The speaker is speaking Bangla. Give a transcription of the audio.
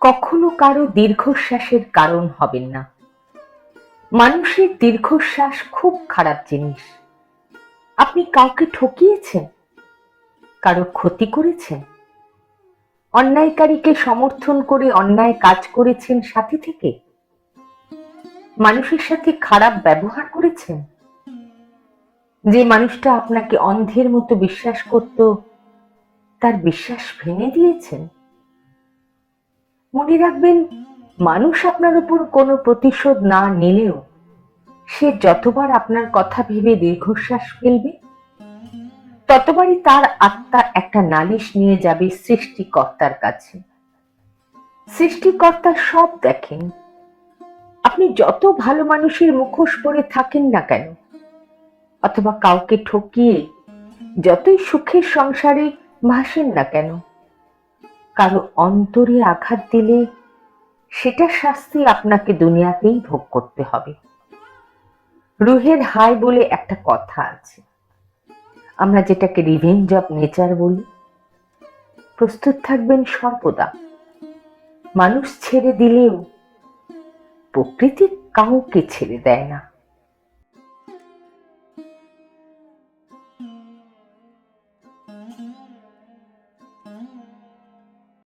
কখনো কারও দীর্ঘশ্বাসের কারণ হবেন না। মানুষের দীর্ঘশ্বাস খুব খারাপ জিনিস। আপনি কাউকে ঠকিয়েছেন? কারও ক্ষতি করেছেন? অন্যায়কারীকে সমর্থন করে অন্যায় কাজ করেছেন সাথে থেকে? মানুষের সাথে খারাপ ব্যবহার করেছেন? যে মানুষটা আপনাকে অন্ধের মতো বিশ্বাস করত, তার বিশ্বাস ভেঙে দিয়েছেন। মনে রাখবেন, মানুষ আপনার উপর কোনো প্রতিশোধ না নিলেও সে যতবার আপনার কথা ভেবে দীর্ঘশ্বাস ফেলবে, ততবারই তার আত্মা একটা নালিশ নিয়ে যাবে সৃষ্টিকর্তার কাছে। সৃষ্টিকর্তা সব দেখেন। আপনি যত ভালো মানুষের মুখোশ পরে থাকেন না কেন অথবা কাউকে ঠকিয়ে যতই সুখের সংসারে ভাসেন না কেন, কারও অন্তরে আঘাত দিলে সেটা শাস্তি আপনাকে দুনিয়াতেই ভোগ করতে হবে। রুহের হাই বলে একটা কথা আছে। আমরা যেটাকে রিভেঞ্জ অফ নেচার বলি, প্রস্তুত থাকবেন সর্বদা। মানুষ ছেড়ে দিলেও প্রকৃতি কাউকে ছেড়ে দেয় না।